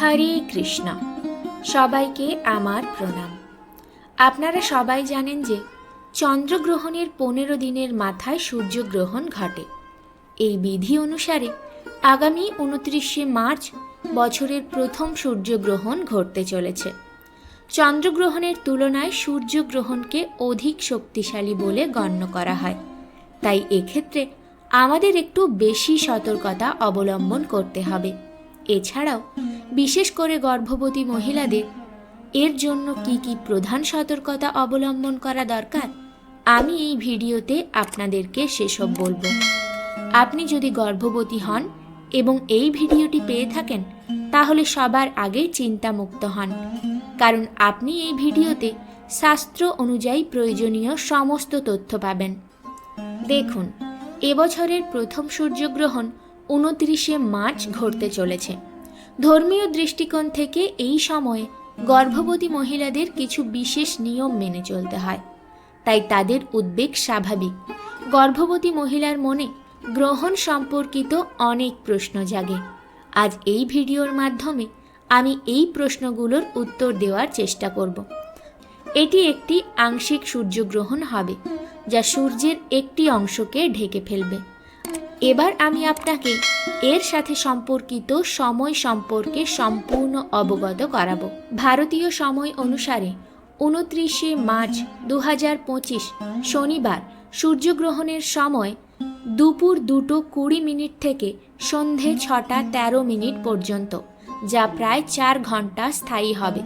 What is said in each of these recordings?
হরে কৃষ্ণ। সবাইকে আমার প্রণাম। আপনারা সবাই জানেন যে চন্দ্রগ্রহণের পনেরো দিনের মাথায় সূর্যগ্রহণ ঘটে। এই বিধি অনুসারে আগামী উনত্রিশে মার্চ বছরের প্রথম সূর্যগ্রহণ ঘটতে চলেছে। চন্দ্রগ্রহণের তুলনায় সূর্যগ্রহণকে অধিক শক্তিশালী বলে গণ্য করা হয়। তাই এক্ষেত্রে আমাদের একটু বেশি সতর্কতা অবলম্বন করতে হবে। এছাড়াও, বিশেষ করে গর্ভবতী মহিলাদের, এর জন্য কি কি প্রধান সতর্কতা অবলম্বন করা দরকার, আমি এই ভিডিওতে আপনাদেরকে সেসব বলব। আপনি যদি গর্ভবতী হন এবং এই ভিডিওটি পেয়ে থাকেন, তাহলে সবার আগে চিন্তামুক্ত হন। কারণ আপনি এই ভিডিওতে শাস্ত্র অনুযায়ী প্রয়োজনীয় সমস্ত তথ্য পাবেন। দেখুন এবছরের প্রথম সূর্যগ্রহণ উনত্রিশে মার্চ ঘটতে চলেছে। ধর্মীয় দৃষ্টিকোণ থেকে এই সময়ে গর্ভবতী মহিলাদের কিছু বিশেষ নিয়ম মেনে চলতে হয়। তাই তাদের উদ্বেগ স্বাভাবিক। গর্ভবতী মহিলার মনে গ্রহণ সম্পর্কিত অনেক প্রশ্ন জাগে। আজ এই ভিডিওর মাধ্যমে আমি এই প্রশ্নগুলোর উত্তর দেওয়ার চেষ্টা করব। এটি একটি আংশিক সূর্যগ্রহণ হবে, যা সূর্যের একটি অংশকে ঢেকে ফেলবে। এবার আমি আপনাকে এর সাথে সম্পর্কিত সময় সম্পর্কে সম্পূর্ণ অবগত করাবো। ভারতীয় সময় অনুসারে উনত্রিশে মার্চ দু শনিবার সূর্যগ্রহণের সময় দুপুর দুটো কুড়ি মিনিট থেকে সন্ধে ছটা তেরো মিনিট পর্যন্ত, যা প্রায় চার ঘণ্টা স্থায়ী হবে।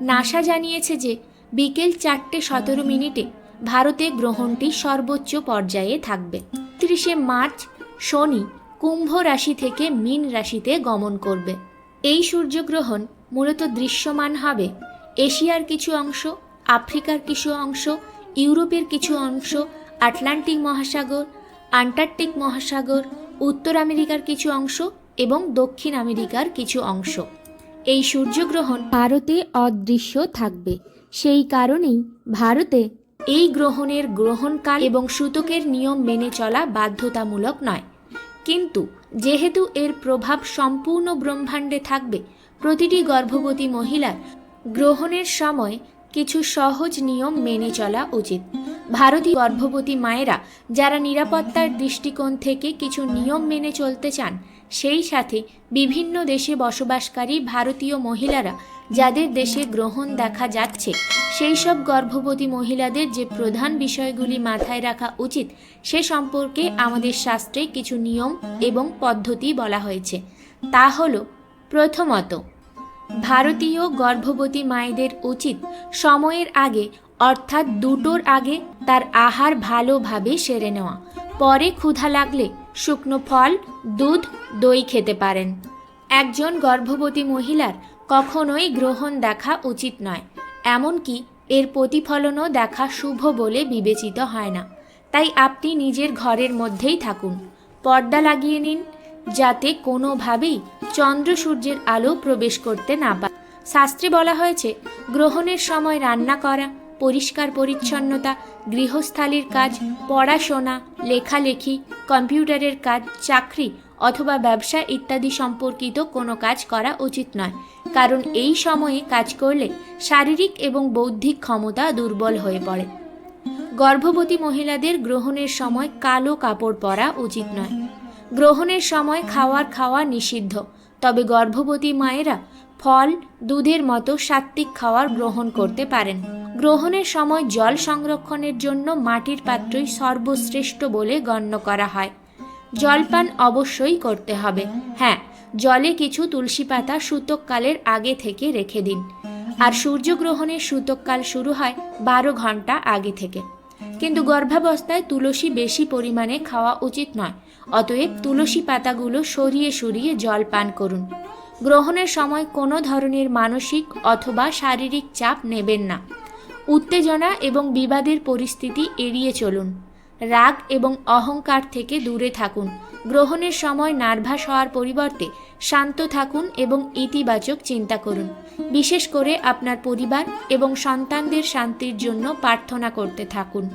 নাসা জানিয়েছে যে বিকেল চারটে সতেরো মিনিটে ভারতে গ্রহণটি সর্বোচ্চ পর্যায়ে থাকবে। তিরিশে মার্চ শনি কুম্ভ রাশি থেকে মীন রাশিতে গমন করবে। এই সূর্যগ্রহণ মূলত দৃশ্যমান হবে এশিয়ার কিছু অংশ, আফ্রিকার কিছু অংশ, ইউরোপের কিছু অংশ, আটলান্টিক মহাসাগর, আন্টার্কটিক মহাসাগর, উত্তর আমেরিকার কিছু অংশ এবং দক্ষিণ আমেরিকার কিছু অংশ। এই সূর্যগ্রহণ ভারতে অদৃশ্য থাকবে। সেই কারণেই ভারতে এই গ্রহণের গ্রহণকাল এবং সূতকের নিয়ম মেনে চলা বাধ্যতামূলক নয়। কিন্তু যেহেতু এর প্রভাব সম্পূর্ণ ব্রহ্মাণ্ডে থাকবে, প্রতিটি গর্ভবতী মহিলার গ্রহণের সময় কিছু সহজ নিয়ম মেনে চলা উচিত। ভারতীয় গর্ভবতী মায়েরা যারা নিরাপত্তার দৃষ্টিকোণ থেকে কিছু নিয়ম মেনে চলতে চান, সেই সাথে বিভিন্ন দেশে বসবাসকারী ভারতীয় মহিলারা যাদের দেশে গ্রহণ দেখা যাচ্ছে সেই সব গর্ভবতী মহিলাদের যে প্রধান বিষয়গুলি মাথায় রাখা উচিত, সে সম্পর্কে আমাদের শাস্ত্রে কিছু নিয়ম এবং পদ্ধতি বলা হয়েছে। তা হল, প্রথমত, ভারতীয় গর্ভবতী মায়েদের উচিত সময়ের আগে, অর্থাৎ দুটোর আগে, তার আহার ভালোভাবে সেরে নেওয়া। পরে ক্ষুধা লাগলে শুকনো ফল, দুধ, দই খেতে পারেন। একজন গর্ভবতী মহিলার কখনোই গ্রহণ দেখা উচিত নয়, এমনকি এর প্রতিফলনও দেখা শুভ বলে বিবেচিত হয় না। তাই আপনি নিজের ঘরের মধ্যেই থাকুন। পর্দা লাগিয়ে নিন, যাতে কোনোভাবেই চন্দ্র সূর্যের আলো প্রবেশ করতে না পারে শাস্ত্রে বলা হয়েছে, গ্রহণের সময় রান্না করা, পরিষ্কার পরিচ্ছন্নতা, গৃহস্থালির কাজ, পড়াশোনা, লেখালেখি, কম্পিউটারের কাজ, চাকরি অথবা ব্যবসা ইত্যাদি সম্পর্কিত কোনো কাজ করা উচিত নয়। কারণ এই সময়ে কাজ করলে শারীরিক এবং বৌদ্ধিক ক্ষমতা দুর্বল হয়ে পড়ে। গর্ভবতী মহিলাদের গ্রহণের সময় কালো কাপড় পরা উচিত নয়। গ্রহণের সময় খাওয়ার খাওয়া নিষিদ্ধ, তবে গর্ভবতী মায়েরা ফল, দুধের মতো সাত্ত্বিক খাওয়ার গ্রহণ করতে পারেন। গ্রহণের সময় জল সংরক্ষণের জন্য মাটির পাত্রই সর্বশ্রেষ্ঠ বলে গণ্য করা হয়। জলপান অবশ্যই করতে হবে। হ্যাঁ জলে কিছু তুলসী পাতা সূতককালের আগে থেকে রেখে দিন। আর সূর্যগ্রহণের সূতককাল শুরু হয় বারো ঘণ্টা আগে থেকে। কিন্তু গর্ভাবস্থায় তুলসী বেশি পরিমাণে খাওয়া উচিত নয়। অতএব তুলসী পাতাগুলো সরিয়ে সরিয়ে জল পান করুন। গ্রহণের সময় কোনো ধরনের মানসিক অথবা শারীরিক চাপ নেবেন না। উত্তেজনা এবং বিবাদের পরিস্থিতি এড়িয়ে চলুন। রাগ এবং অহংকার থেকে দূরে থাকুন। গ্রহণের সময় নার্ভাস হওয়ার পরিবর্তে শান্ত থাকুন এবং ইতিবাচক চিন্তা করুন। বিশেষ করে আপনার পরিবার এবং সন্তানদের শান্তির জন্য প্রার্থনা করতে থাকুন।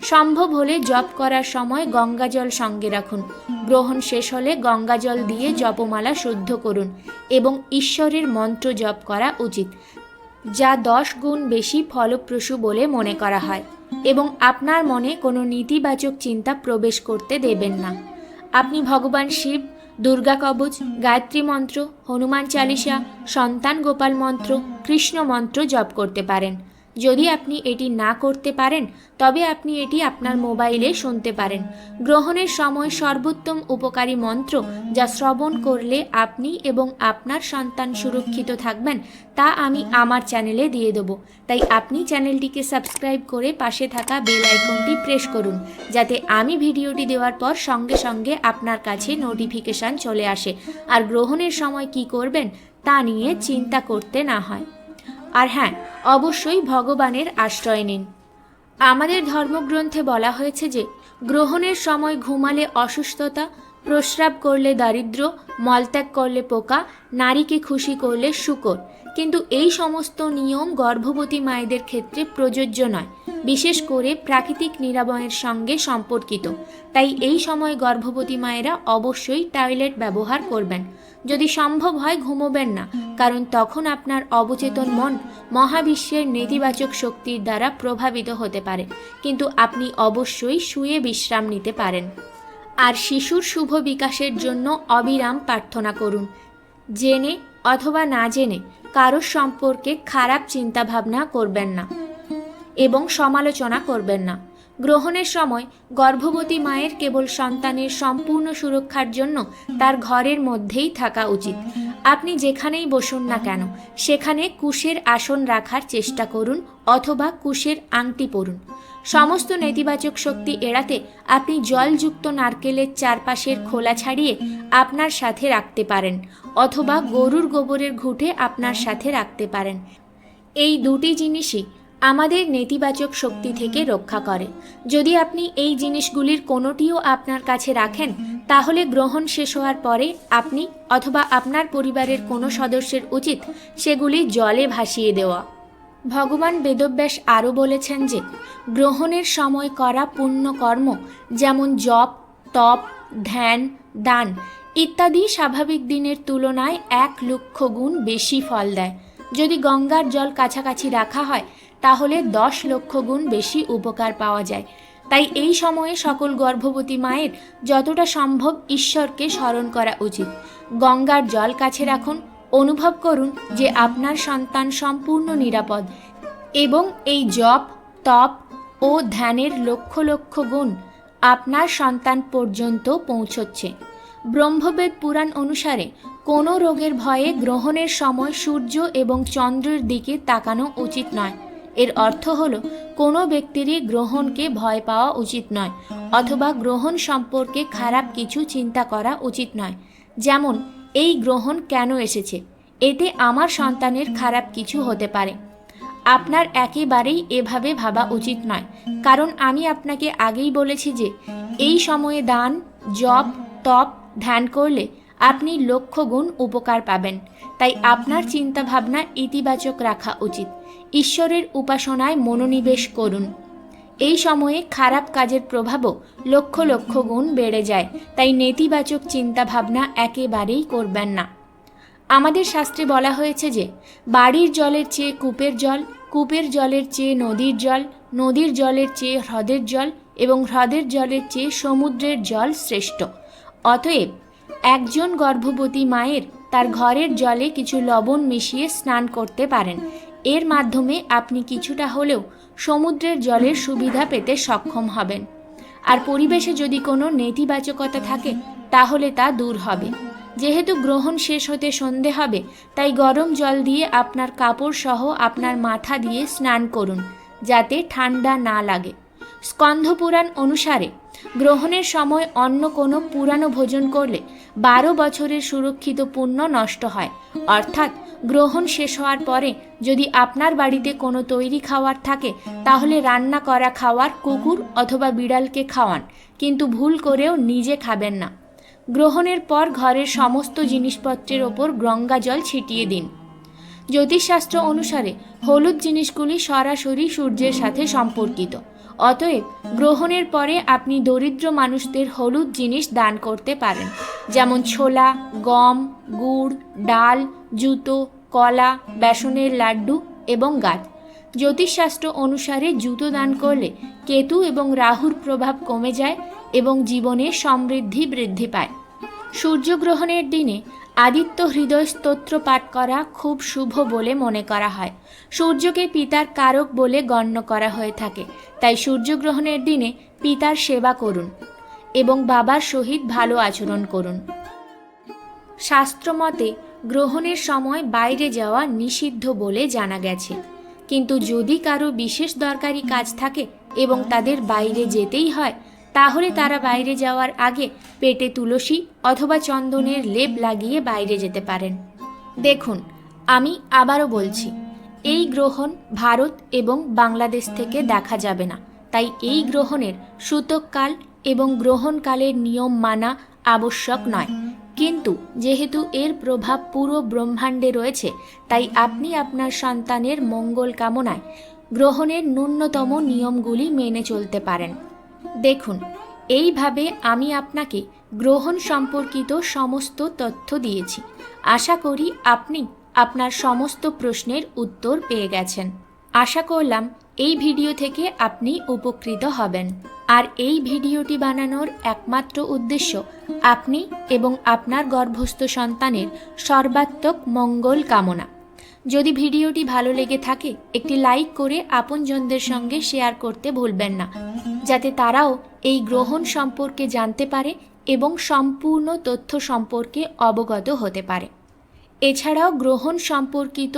সম্ভব হলে জপ করার সময় গঙ্গাজল সঙ্গে রাখুন। গ্রহণ শেষ হলে গঙ্গাজল দিয়ে জপমালা শুদ্ধ করুন এবং ঈশ্বরের মন্ত্র জপ করা উচিত, যা দশ গুণ বেশি ফলপ্রসূ বলে মনে করা হয়। এবং আপনার মনে কোনো নেতিবাচক চিন্তা প্রবেশ করতে দেবেন না। আপনি ভগবান শিব, দুর্গা কবচ, গায়ত্রী মন্ত্র, হনুমান চালিসা, সন্তান গোপাল মন্ত্র, কৃষ্ণ মন্ত্র জপ করতে পারেন। যদি আপনি এটি না করতে পারেন, তবে আপনি এটি আপনার মোবাইলে শুনতে পারেন। গ্রহণের সময় সর্বোত্তম উপকারী মন্ত্র যা শ্রবণ করলে আপনি এবং আপনার সন্তান সুরক্ষিত থাকবেন, তা আমি আমার চ্যানেলে দিয়ে দেবো। তাই আপনি চ্যানেলটিকে সাবস্ক্রাইব করে পাশে থাকা বেল আইকনটি প্রেস করুন, যাতে আমি ভিডিওটি দেওয়ার পর সঙ্গে সঙ্গে আপনার কাছে নোটিফিকেশান চলে আসে। আর গ্রহণের সময় কি করবেন, তা নিয়ে চিন্তা করতে না হয়। আর হ্যাঁ অবশ্যই ভগবানের আশ্রয় নিন। আমাদের ধর্মগ্রন্থে বলা হয়েছে যে, গ্রহণের সময় ঘুমালে অসুস্থতা, প্রস্রাব করলে দারিদ্র, মলত্যাগ করলে পোকা, নারীকে খুশি করলে শুকর। কিন্তু এই সমস্ত নিয়ম গর্ভবতী মায়েদের ক্ষেত্রে প্রযোজ্য নয়। বিশেষ করে প্রাকৃতিক নিরাময়ের সঙ্গে সম্পর্কিত। তাই এই সময় গর্ভবতী মায়েরা অবশ্যই টয়লেট ব্যবহার করবেন। যদি সম্ভব হয় ঘুমোবেন না, কারণ তখন আপনার অবচেতন মন মহাবিশ্বের নেতিবাচক শক্তির দ্বারা প্রভাবিত হতে পারে। কিন্তু আপনি অবশ্যই শুয়ে বিশ্রাম নিতে পারেন। আর শিশুর শুভ বিকাশের জন্য অবিরাম প্রার্থনা করুন। জেনে অথবা না জেনে কারোর সম্পর্কে খারাপ চিন্তাভাবনা করবেন না। এবং সমালোচনা করবেন না। গ্রহণের সময় গর্ভবতী মায়ের কেবল সন্তানের সম্পূর্ণ সুরক্ষার জন্য তার ঘরের মধ্যেই থাকা উচিত। আপনি যেখানেই বসুন না কেন, সেখানে কুশের আসন রাখার চেষ্টা করুন অথবা কুশের আংটি পরুন। সমস্ত নেতিবাচক শক্তি এড়াতে আপনি জলযুক্ত নারকেলের চারপাশের খোলা ছাড়িয়ে আপনার সাথে রাখতে পারেন অথবা গরুর গোবরের ঘুঁটে আপনার সাথে রাখতে পারেন। এই দুটি জিনিসই আমাদের নেতিবাচক শক্তি থেকে রক্ষা করে। যদি আপনি এই জিনিসগুলির কোনোটিও আপনার কাছে রাখেন, তাহলে গ্রহণ শেষ হওয়ার পরে আপনি অথবা আপনার পরিবারের কোনো সদস্যের উচিত সেগুলি জলে ভাসিয়ে দেওয়া। ভগবান বেদব্যাস আরও বলেছেন যে, গ্রহণের সময় করা পুণ্যকর্ম যেমন জপ, তপ, ধ্যান, দান ইত্যাদি স্বাভাবিক দিনের তুলনায় এক লক্ষ গুণ বেশি ফল দেয়। যদি গঙ্গার জল কাছাকাছি রাখা হয় তাহলে দশ লক্ষ গুণ বেশি উপকার পাওয়া যায়। তাই এই সময়ে সকল গর্ভবতী মায়ের যতটা সম্ভব ঈশ্বরকে স্মরণ করা উচিত। গঙ্গার জল কাছে রাখুন, অনুভব করুন যে আপনার সন্তান সম্পূর্ণ নিরাপদ এবং এই জপ, তপ ও ধ্যানের লক্ষ লক্ষ গুণ আপনার সন্তান পর্যন্ত পৌঁছচ্ছে। ব্রহ্মবেদ পুরাণ অনুসারে কোনো রোগের ভয়ে গ্রহণের সময় সূর্য এবং চন্দ্রের দিকে তাকানো উচিত নয়। এর অর্থ হলো, কোনো ব্যক্তিরই গ্রহণকে ভয় পাওয়া উচিত নয়, অথবা গ্রহণ সম্পর্কে খারাপ কিছু চিন্তা করা উচিত নয়। যেমন, এই গ্রহণ কেন এসেছে? এতে আমার সন্তানের খারাপ কিছু হতে পারে। আপনার একেবারেই এভাবে ভাবা উচিত নয়। কারণ আমি আপনাকে আগেই বলেছি যে, এই সময়ে দান, জপ, তপ, ধ্যান করলে আপনি লক্ষ গুণ উপকার পাবেন। তাই আপনার চিন্তাভাবনা ইতিবাচক রাখা উচিত। ঈশ্বরের উপাসনায় মনোনিবেশ করুন। এই সময়ে খারাপ কাজের প্রভাবও লক্ষ লক্ষ গুণ বেড়ে যায়, তাই নেতিবাচক চিন্তাভাবনা একেবারেই করবেন না। আমাদের শাস্ত্রে বলা হয়েছে যে, বাড়ির জলের চেয়ে কূপের জল, কূপের জলের চেয়ে নদীর জল, নদীর জলের চেয়ে হ্রদের জল এবং হ্রদের জলের চেয়ে সমুদ্রের জল শ্রেষ্ঠ। অতএব একজন গর্ভবতী মায়ের তার ঘরের জলে কিছু লবণ মিশিয়ে স্নান করতে পারেন। এর মাধ্যমে আপনি কিছুটা হলেও সমুদ্রের জলের সুবিধা পেতে সক্ষম হবেন। আর পরিবেশে যদি কোনো নেতিবাচকতা থাকে, তাহলে তা দূর হবে। যেহেতু গ্রহণ শেষ হতে সন্ধে হবে, তাই গরম জল দিয়ে আপনার কাপড় সহ আপনার মাথা দিয়ে স্নান করুন, যাতে ঠান্ডা না লাগে। স্কন্ধপুরাণ অনুসারে গ্রহণের সময় অন্য কোনো পুরানো ভোজন করলে বারো বছরের সুরক্ষিত পুণ্য নষ্ট হয়। অর্থাৎ গ্রহণ শেষ হওয়ার পরে যদি আপনার বাড়িতে কোনো তৈরি খাওয়ার থাকে, তাহলে রান্না করা খাওয়ার কুকুর অথবা বিড়ালকে খাওয়ান, কিন্তু ভুল করেও নিজে খাবেন না। গ্রহণের পর ঘরের সমস্ত জিনিসপত্রের ওপর গঙ্গা জল ছিটিয়ে দিন। জ্যোতিষশাস্ত্র অনুসারে হলুদ জিনিসগুলি সরাসরি সূর্যের সাথে সম্পর্কিত। অতএব গ্রহণের পরে আপনি দরিদ্র মানুষদের হলুদ জিনিস দান করতে পারেন, যেমন ছোলা, গম, গুড়, ডাল, জুতো, কলা, বেসনের লাড্ডু এবং গাছ জ্যোতিষশাস্ত্র অনুসারে জুতো দান করলে কেতু এবং রাহুর প্রভাব কমে যায় এবং জীবনে সমৃদ্ধি বৃদ্ধি পায়। সূর্যগ্রহণের দিনে আদিত্য হৃদয় স্তোত্র পাঠ করা খুব শুভ বলে মনে করা হয়। সূর্যকে পিতার কারক বলে গণ্য করা হয়ে থাকে। তাই সূর্যগ্রহণের দিনে পিতার সেবা করুন এবং বাবার সহিত ভালো আচরণ করুন। শাস্ত্রমতে, গ্রহণের সময় বাইরে যাওয়া নিষিদ্ধ বলে জানা গেছে। কিন্তু যদি কারও বিশেষ দরকারি কাজ থাকে এবং তাদের বাইরে যেতেই হয় তাহলে তারা বাইরে যাওয়ার আগে পেটে তুলসী অথবা চন্দনের লেপ লাগিয়ে বাইরে যেতে পারেন। দেখুন, আমি আবারও বলছি, এই গ্রহণ ভারত এবং বাংলাদেশ থেকে দেখা যাবে না। তাই এই গ্রহণের সূতককাল এবং গ্রহণকালের নিয়ম মানা আবশ্যক নয়। কিন্তু যেহেতু এর প্রভাব পুরো ব্রহ্মাণ্ডে রয়েছে, তাই আপনি আপনার সন্তানের মঙ্গল কামনায় গ্রহণের ন্যূনতম নিয়মগুলি মেনে চলতে পারেন। দেখুন, এইভাবে আমি আপনাকে গ্রহণ সম্পর্কিত সমস্ত তথ্য দিয়েছি। আশা করি আপনি আপনার সমস্ত প্রশ্নের উত্তর পেয়ে গেছেন। আশা করলাম এই ভিডিও থেকে আপনি উপকৃত হবেন। আর এই ভিডিওটি বানানোর একমাত্র উদ্দেশ্য আপনি এবং আপনার গর্ভস্থ সন্তানের সর্বাত্মক মঙ্গল কামনা। যদি ভিডিওটি ভালো লেগে থাকে, একটি লাইক করে আপনজনদের সঙ্গে শেয়ার করতে ভুলবেন না, যাতে তারাও এই গ্রহণ সম্পর্কে জানতে পারে এবং সম্পূর্ণ তথ্য সম্পর্কে অবগত হতে পারে। এছাড়াও গ্রহণ সম্পর্কিত